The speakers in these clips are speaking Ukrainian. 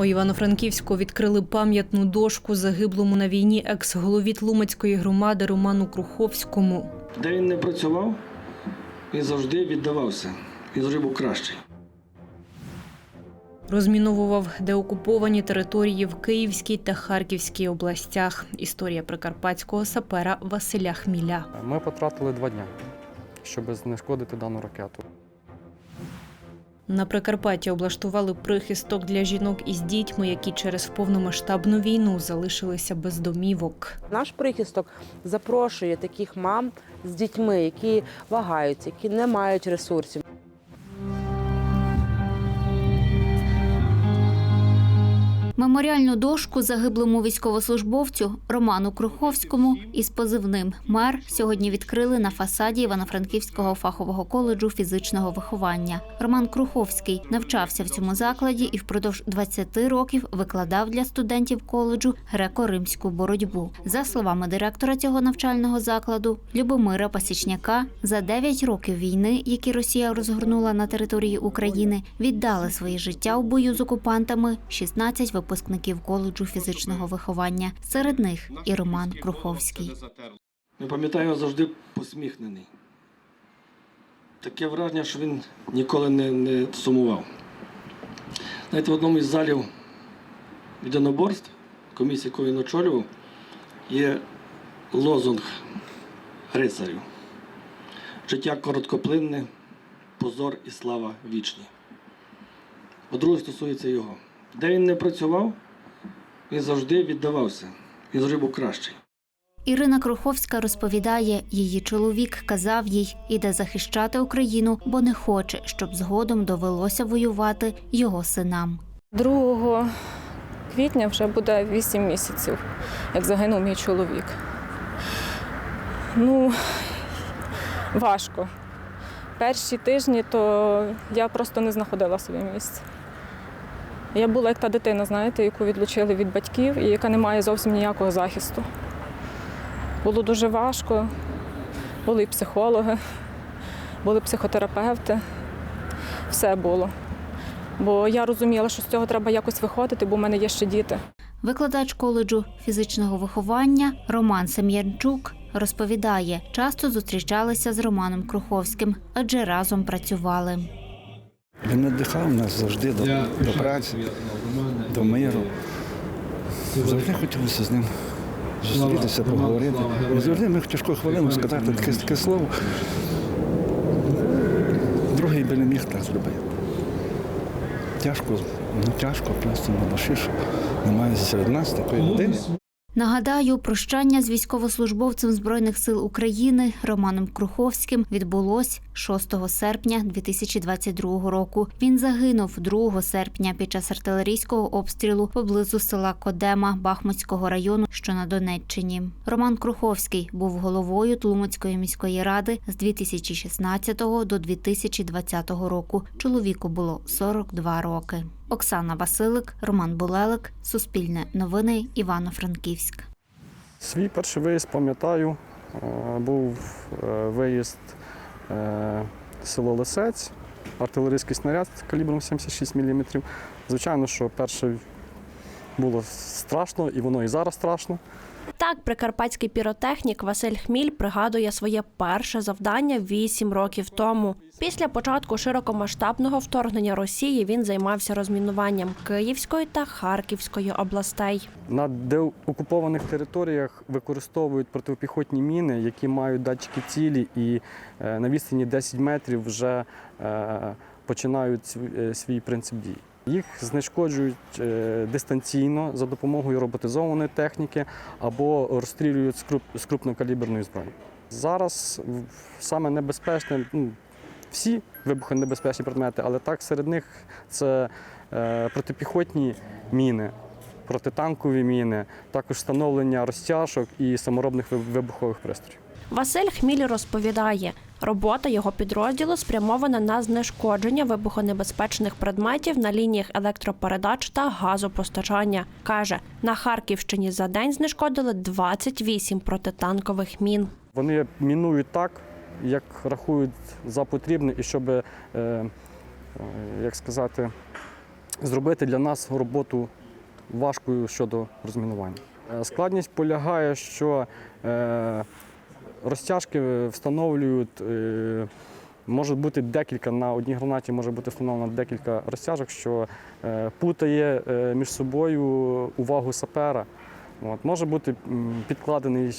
У Івано-Франківську відкрили пам'ятну дошку загиблому на війні екс-голові Тлумацької громади Роману Круховському. Де він не працював, він завжди віддавався. Він завжди був кращий. Розміновував деокуповані території в Київській та Харківській областях. Історія прикарпатського сапера Василя Хміля. Ми потратили два дні, щоб знешкодити дану ракету. На Прикарпатті облаштували прихисток для жінок із дітьми, які через повномасштабну війну залишилися без домівок. Наш прихисток запрошує таких мам з дітьми, які вагаються, які не мають ресурсів. Меморіальну дошку загиблому військовослужбовцю Роману Круховському із позивним Мер сьогодні відкрили на фасаді Івано-Франківського фахового коледжу фізичного виховання. Роман Круховський навчався в цьому закладі і впродовж 20 років викладав для студентів коледжу греко-римську боротьбу. За словами директора цього навчального закладу Любомира Пасічняка, за 9 років війни, які Росія розгорнула на території України, віддали своє життя у бою з окупантами 16 випускників коледжу фізичного виховання. Серед них і Роман Круховський. Я пам'ятаю завжди посміхнений. Таке враження, що він ніколи не, не сумував. Знаєте, в одному із залів відоноборств, комісії, яку він очолював, є лозунг рицарів. Життя короткоплинне, позор і слава вічні. По-друге, стосується його. Де він не працював, він завжди віддавався. Він завжди був кращий. Ірина Круховська розповідає, її чоловік казав їй іде захищати Україну, бо не хоче, щоб згодом довелося воювати його синам. 2 квітня вже буде 8 місяців, як загинув мій чоловік. Ну, важко. Перші тижні то я просто не знаходила собі місця. Я була як та дитина, знаєте, яку відлучили від батьків і яка не має зовсім ніякого захисту. Було дуже важко, були і психологи, були психотерапевти, все було. Бо я розуміла, що з цього треба якось виходити, бо в мене є ще діти. Викладач коледжу фізичного виховання Роман Сем'янчук розповідає, часто зустрічалися з Романом Круховським, адже разом працювали. Він надихав нас завжди до, до праці, до миру. Завжди хотілося з ним зустрітися, поговорити. І завжди міг тяжку хвилину сказати таке, таке слово. Другий би не міг так зробити. Тяжко, ну тяжко просто на душі, що немає серед нас такої людини. Нагадаю, прощання з військовослужбовцем Збройних сил України Романом Круховським відбулось 6 серпня 2022 року. Він загинув 2 серпня під час артилерійського обстрілу поблизу села Кодема Бахмутського району, що на Донеччині. Роман Круховський був головою Тлумацької міської ради з 2016 до 2020 року. Чоловіку було 42 роки. Оксана Василик, Роман Булелик, Суспільне новини, Івано-Франківськ. Свій перший виїзд пам'ятаю, е, був е, виїзд е, село Лисець, артилерійський снаряд калібром 76 мм. Звичайно, що перше було страшно, і воно і зараз страшно. Так, прикарпатський піротехнік Василь Хміль пригадує своє перше завдання вісім років тому. Після початку широкомасштабного вторгнення Росії він займався розмінуванням Київської та Харківської областей. На деокупованих територіях використовують протипіхотні міни, які мають датчики цілі, і е, на відстані 10 метрів вже е, починають е, свій принцип дії. Їх знешкоджують е, дистанційно за допомогою роботизованої техніки або розстрілюють з круп- з крупнокаліберної зброї. Зараз саме небезпечне, ну, всі вибухонебезпечні предмети, але так серед них це е, протипіхотні міни, протитанкові міни, також встановлення розтяжок і саморобних вибухових пристроїв. Василь Хміль розповідає, робота його підрозділу спрямована на знешкодження вибухонебезпечних предметів на лініях електропередач та газопостачання. каже, на Харківщині за день знешкодили 28 протитанкових мін. Вони мінують так, як рахують за потрібне, і щоб, е, е, як сказати, зробити для нас роботу важкою щодо розмінування. Е, Складність полягає, що розтяжки встановлюють, е, може бути декілька на одній гранаті може бути встановлено декілька розтяжок, що е, путає е, між собою увагу сапера. От, може бути підкладений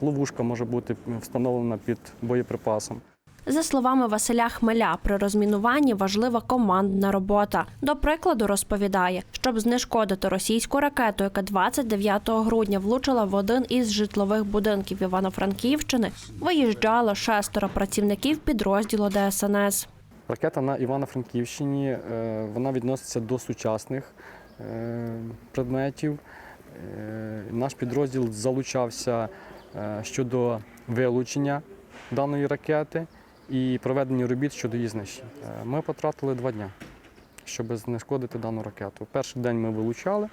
ловушка, може бути встановлена під боєприпасом. За словами Василя Хмеля, при розмінуванні важлива командна робота. До прикладу, розповідає, щоб знешкодити російську ракету, яка 29 грудня влучила в один із житлових будинків Івано-Франківщини, виїжджало шестеро працівників підрозділу ДСНС. Ракета на Івано-Франківщині е, вона відноситься до сучасних е, предметів. Е, Наш підрозділ залучався щодо вилучення даної ракети і проведення робіт щодо її знищення. Е, Ми потратили два дні, щоб знешкодити дану ракету. Перший день ми вилучали,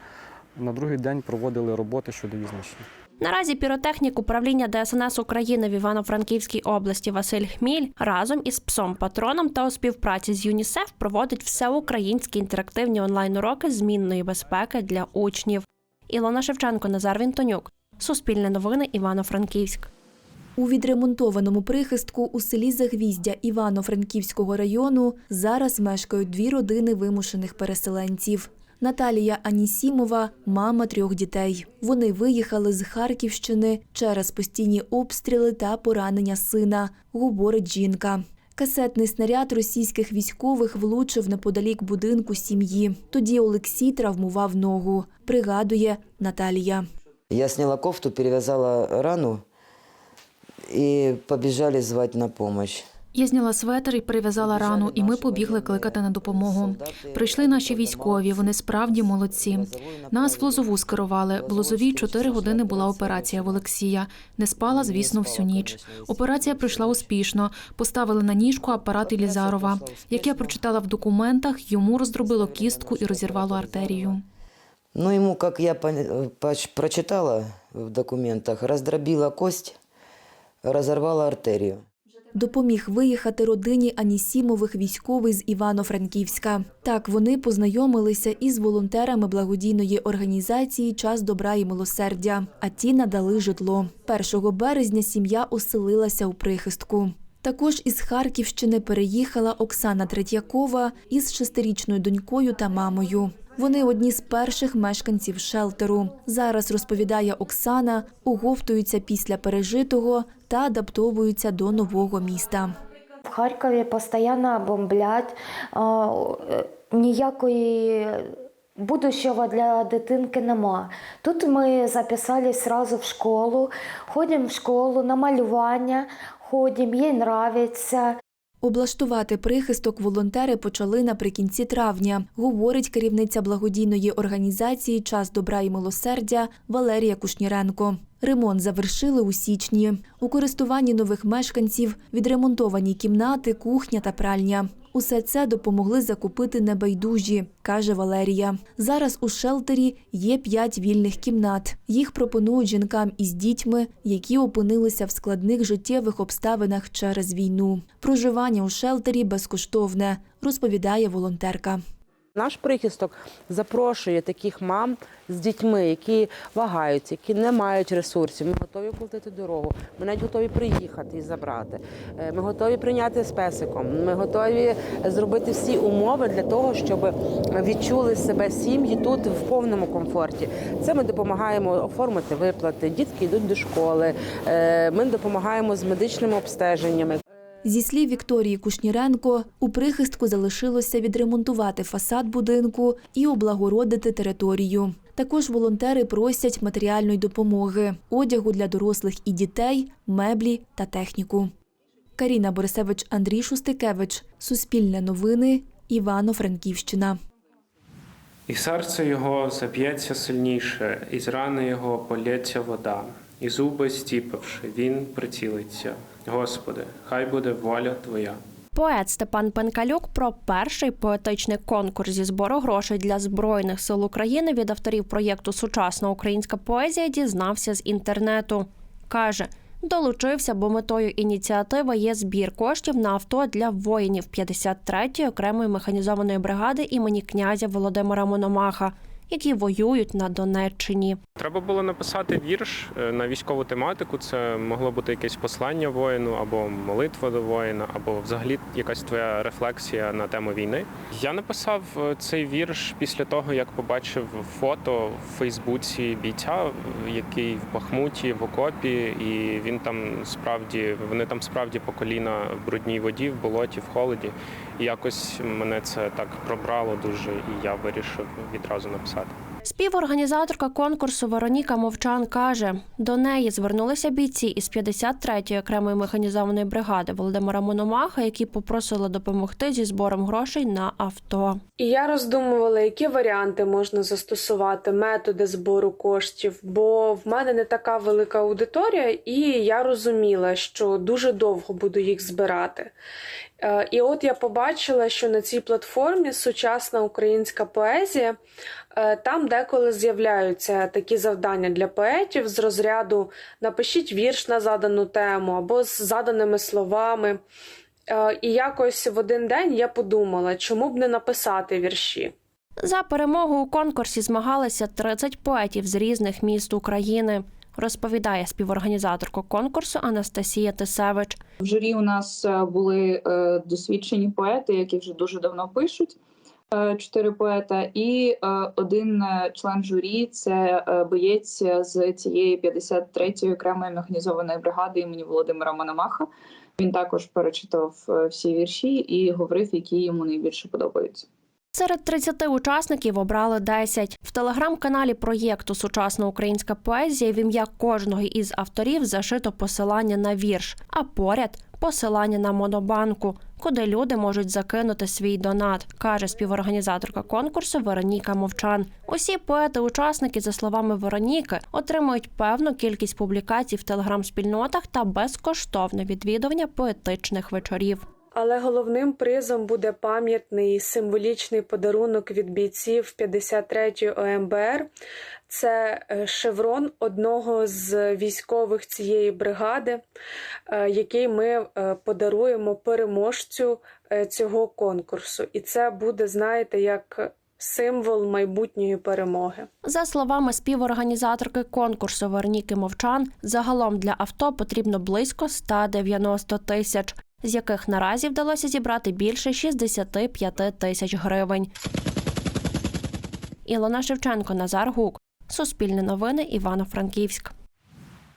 на другий день проводили роботи щодо її знищення. Наразі піротехнік управління ДСНС України в Івано-Франківській області Василь Хміль разом із псом патроном та у співпраці з ЮНІСЕФ проводить всеукраїнські інтерактивні онлайн-уроки змінної безпеки для учнів. Ілона Шевченко, Назар Вінтонюк. Суспільне новини Івано-Франківськ. У відремонтованому прихистку у селі Загвіздя Івано-Франківського району зараз мешкають дві родини вимушених переселенців. Наталія Анісімова мама трьох дітей. Вони виїхали з Харківщини через постійні обстріли та поранення сина, говорить жінка. Касетний снаряд російських військових влучив неподалік будинку сім'ї. Тоді Олексій травмував ногу, пригадує Наталія. Я сняла кофту, перевязала рану и побежали звать на помощь. Я зняла светр і перев'язала рану, і ми побігли кликати на допомогу. Прийшли наші військові, вони справді молодці. Нас в Лозову скерували. В Лозовій чотири години була операція в Олексія. Не спала, звісно, всю ніч. Операція пройшла успішно. Поставили на ніжку апарат Ілізарова. Як я прочитала в документах, йому роздробило кістку і розірвало артерію. Ну, ему, как я прочитала в документах, раздробила кость, разорвала артерию. Допоміг виїхати родині Анісімових військовий з Івано-Франківська. Так вони познайомилися із волонтерами благодійної організації Час добра і милосердя. А ті надали житло. 1 березня сім'я оселилася у прихистку. Також із Харківщини переїхала Оксана Третьякова із шестирічною донькою та мамою. Вони одні з перших мешканців шелтеру. Зараз розповідає Оксана, оговтуються після пережитого та адаптовуються до нового міста. В Харкові постійно бомблять. Ніякої будущого для дитинки нема. Тут ми записались одразу в школу, ходимо в школу на малювання, ходимо, їй подобається. Облаштувати прихисток волонтери почали наприкінці травня, говорить керівниця благодійної організації Час добра і милосердя Валерія Кушніренко. Ремонт завершили у січні. У користуванні нових мешканців відремонтовані кімнати, кухня та пральня. Усе це допомогли закупити небайдужі, каже Валерія. Зараз у шелтері є п'ять вільних кімнат. Їх пропонують жінкам із дітьми, які опинилися в складних життєвих обставинах через війну. Проживання у шелтері безкоштовне, розповідає волонтерка. Наш прихисток запрошує таких мам з дітьми, які вагаються, які не мають ресурсів. Ми готові оплатити дорогу. Ми навіть готові приїхати і забрати. Е, Ми готові прийняти з песиком. Ми готові зробити всі умови для того, щоб відчули себе сім'ї тут в повному комфорті. Це ми допомагаємо оформити виплати. Дітки йдуть до школи. Е, Ми допомагаємо з медичними обстеженнями. Зі слів Вікторії Кушніренко, у прихистку залишилося відремонтувати фасад будинку і облагородити територію. Також волонтери просять матеріальної допомоги, одягу для дорослих і дітей, меблі та техніку. Каріна Борисевич, Андрій Шустикевич. Суспільне новини. Івано-Франківщина. І серце його заб'ється сильніше, і з рани його полється вода, і зуби стіпивши, він прицілиться. Господи, хай буде воля Твоя. Поет Степан Пенкалюк про перший поетичний конкурс зі збору грошей для збройних сил України від авторів проєкту Сучасна українська поезія дізнався з інтернету. Каже, долучився, бо метою ініціативи є збір коштів на авто для воїнів 53-ї окремої механізованої бригади імені князя Володимира Мономаха, які воюють на Донеччині. Треба було написати вірш е, на військову тематику. Це могло бути якесь послання воїну, або молитва до воїна, або взагалі якась твоя рефлексія на тему війни. Я написав е, цей вірш після того, як побачив фото в Фейсбуці бійця, який в Бахмуті в окопі, і він там справді вони там справді по коліна в брудній воді, в болоті, в холоді. І якось мене це так пробрало дуже, і я вирішив відразу написати. Співорганізаторка конкурсу Вероніка Мовчан каже, до неї звернулися бійці із 53-ї окремої механізованої бригади Володимира Мономаха, які попросили допомогти зі збором грошей на авто. І я роздумувала, які варіанти можна застосувати, методи збору коштів, бо в мене не така велика аудиторія, і я розуміла, що дуже довго буду їх збирати. Е, І от я побачила, що на цій платформі сучасна українська поезія, там деколи з'являються такі завдання для поетів з розряду напишіть вірш на задану тему або з заданими словами. Е, І якось в один день я подумала, чому б не написати вірші. За перемогу у конкурсі змагалися 30 поетів з різних міст України. Розповідає співорганізаторка конкурсу Анастасія Тисевич. В журі у нас е, були е, досвідчені поети, які вже дуже давно пишуть. Е, Чотири поета, і е, один е, член журі це боєць з цієї 53-ї окремої механізованої бригади імені Володимира Мономаха. Він також перечитав всі вірші і говорив, які йому найбільше подобаються. Серед 30 учасників обрали 10. В телеграм-каналі проєкту Сучасна українська поезія в ім'я кожного із авторів зашито посилання на вірш, а поряд посилання на монобанку, куди люди можуть закинути свій донат, каже співорганізаторка конкурсу Вероніка Мовчан. Усі поети-учасники, за словами Вероніки, отримують певну кількість публікацій в телеграм-спільнотах та безкоштовне відвідування поетичних вечорів. Але головним призом буде пам'ятний символічний подарунок від бійців 53-ї ОМБР. Це е, шеврон одного з військових цієї бригади, е, який ми е, подаруємо переможцю цього конкурсу. І це буде, знаєте, як символ майбутньої перемоги. За словами співорганізаторки конкурсу Вероніки Мовчан, загалом для авто потрібно близько 190 тисяч, з яких наразі вдалося зібрати більше 65 тисяч гривень. Ілона Шевченко, Назар Гук. Суспільне новини Івано-Франківськ.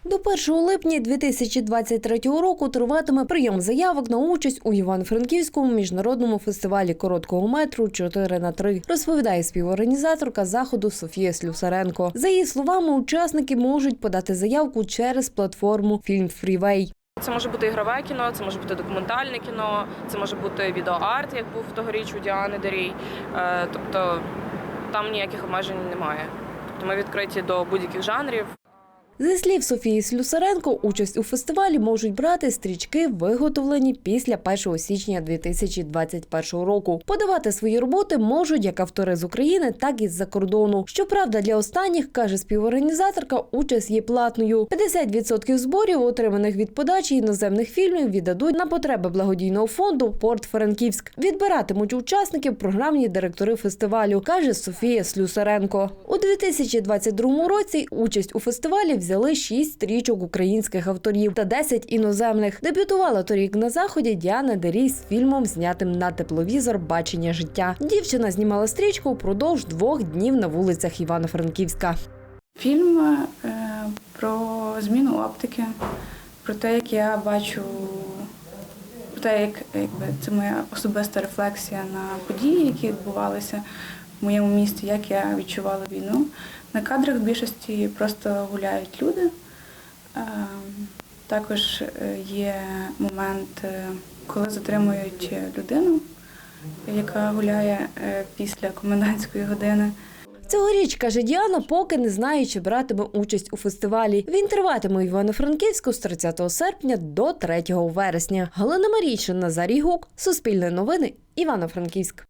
До 1 липня 2023 року триватиме прийом заявок на участь у Івано-Франківському міжнародному фестивалі короткого метру 4 на 3 розповідає співорганізаторка заходу Софія Слюсаренко. За її словами, учасники можуть подати заявку через платформу Фільм Фрівей. Це може бути ігрове кіно, це може бути документальне кіно, це може бути відеоарт, як був тогоріч у Діани Дарій. Е, Тобто там ніяких обмежень немає. Тобто ми відкриті до будь-яких жанрів. Зі слів Софії Слюсаренко, участь у фестивалі можуть брати стрічки, виготовлені після 1 січня 2021 року. Подавати свої роботи можуть як автори з України, так і з-за кордону. Щоправда, для останніх каже співорганізаторка, участь є платною. 50% зборів, отриманих від подачі іноземних фільмів, віддадуть на потреби благодійного фонду Порт Франківськ. Відбиратимуть учасників програмні директори фестивалю, каже Софія Слюсаренко. У 2022 році участь у фестивалі взяли 6 стрічок українських авторів та 10 іноземних. Дебютувала торік на заході Діана Дерій з фільмом, знятим на тепловізор Бачення життя. Дівчина знімала стрічку впродовж двох днів на вулицях Івано-Франківська. Фільм е, про зміну оптики, про те, як я бачу, про те, як якби, це моя особиста рефлексія на події, які відбувалися в моєму місті, як я відчувала війну. На кадрах в більшості просто гуляють люди. Е, Також е, є момент, е, коли затримують людину, яка гуляє після комендантської години. Цьогоріч, каже Діана, поки не знає, чи братиме участь у фестивалі. Він триватиме у Івано-Франківську з 30 серпня до 3 вересня. Галина Марійшин, Назарій Гук, Суспільне новини, Івано-Франківськ.